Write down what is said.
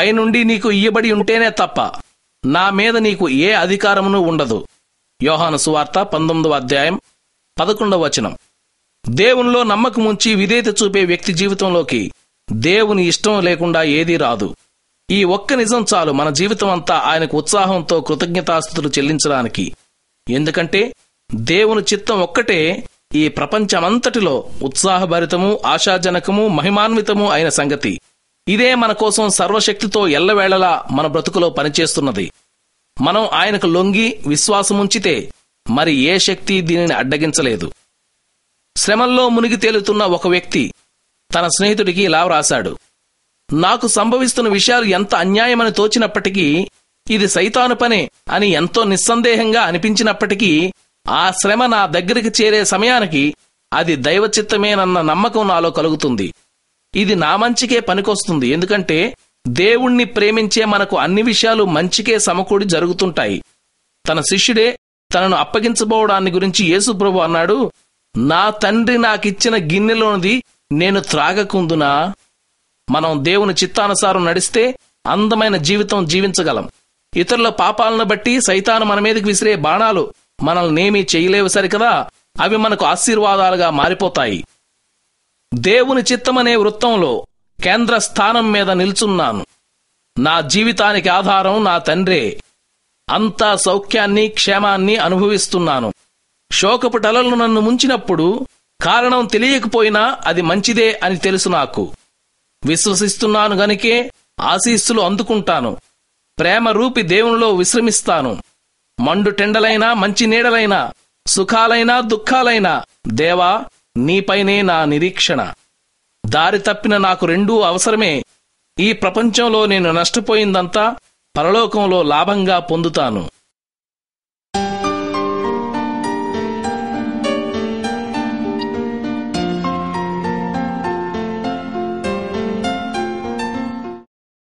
పైనుండి నీకు ఇయ్యబడి ఉంటేనే తప్ప నా మీద నీకు ఏ అధికారమును ఉండదు. యోహాను సువార్త పంతొమ్మిదవ అధ్యాయం పదకొండవ వచనం. దేవునిలో నమ్మకముంచి విధేయత చూపే వ్యక్తి జీవితంలోకి దేవుని ఇష్టం లేకుండా ఏదీ రాదు. ఈ ఒక్క నిజం చాలు మన జీవితం అంతా ఆయనకు ఉత్సాహంతో కృతజ్ఞతాస్థుతులు చెల్లించడానికి. ఎందుకంటే దేవుని చిత్తం ఒక్కటే ఈ ప్రపంచమంతటిలో ఉత్సాహభరితము ఆశాజనకము మహిమాన్వితము అయిన సంగతి. ఇదే మన కోసం సర్వశక్తితో ఎల్లవేళలా మన బ్రతుకులో పనిచేస్తున్నది. మనం ఆయనకు లొంగి విశ్వాసముంచితే మరి ఏ శక్తి దీనిని అడ్డగించలేదు. శ్రమల్లో మునిగి తేలుతున్న ఒక వ్యక్తి తన స్నేహితుడికి ఇలా వ్రాశాడు. నాకు సంభవిస్తున్న విషయాలు ఎంత అన్యాయమని తోచినప్పటికీ ఇది సైతాను పనే అని ఎంతో నిస్సందేహంగా అనిపించినప్పటికీ ఆ శ్రమ నా దగ్గరికి చేరే సమయానికి అది దైవచిత్తమేనన్న నమ్మకం నాలో కలుగుతుంది. ఇది నా మంచికే పనికొస్తుంది. ఎందుకంటే దేవుణ్ణి ప్రేమించే మనకు అన్ని విషయాలు మంచికే సమకూడి జరుగుతుంటాయి. తన శిష్యుడే తనను అప్పగించబోవడాన్ని గురించి యేసుప్రభు అన్నాడు నా తండ్రి నాకిచ్చిన గిన్నెలోనిది నేను త్రాగకుందునా? మనం దేవుని చిత్తానుసారం నడిస్తే అందమైన జీవితం జీవించగలం. ఇతరుల పాపాలను బట్టి సైతాను మన మీదకి విసిరే బాణాలు మనల్నేమీ చేయలేవు సరికదా? అవి మనకు ఆశీర్వాదాలుగా మారిపోతాయి. దేవుని చిత్తమనే వృత్తంలో కేంద్ర స్థానం మీద నిల్చున్నాను. నా జీవితానికి ఆధారం నా తండ్రే. అంతా సౌఖ్యాన్ని క్షేమాన్ని అనుభవిస్తున్నాను. శోకపు టలలు నన్ను ముంచినప్పుడు కారణం తెలియకపోయినా అది మంచిదే అని తెలుసు నాకు. విశ్వసిస్తున్నాను గనుకే ఆశీస్సులు అందుకుంటాను. ప్రేమ రూపి దేవునిలో విశ్రమిస్తాను. మండు టెండలైనా మంచి నీడలైనా సుఖాలైనా దుఃఖాలైనా దేవా నీపైనే నా నిరీక్షణ. దారి తప్పిన నాకు రెండూ అవసరమే. ఈ ప్రపంచంలో నేను నష్టపోయిందంతా పరలోకంలో లాభంగా పొందుతాను.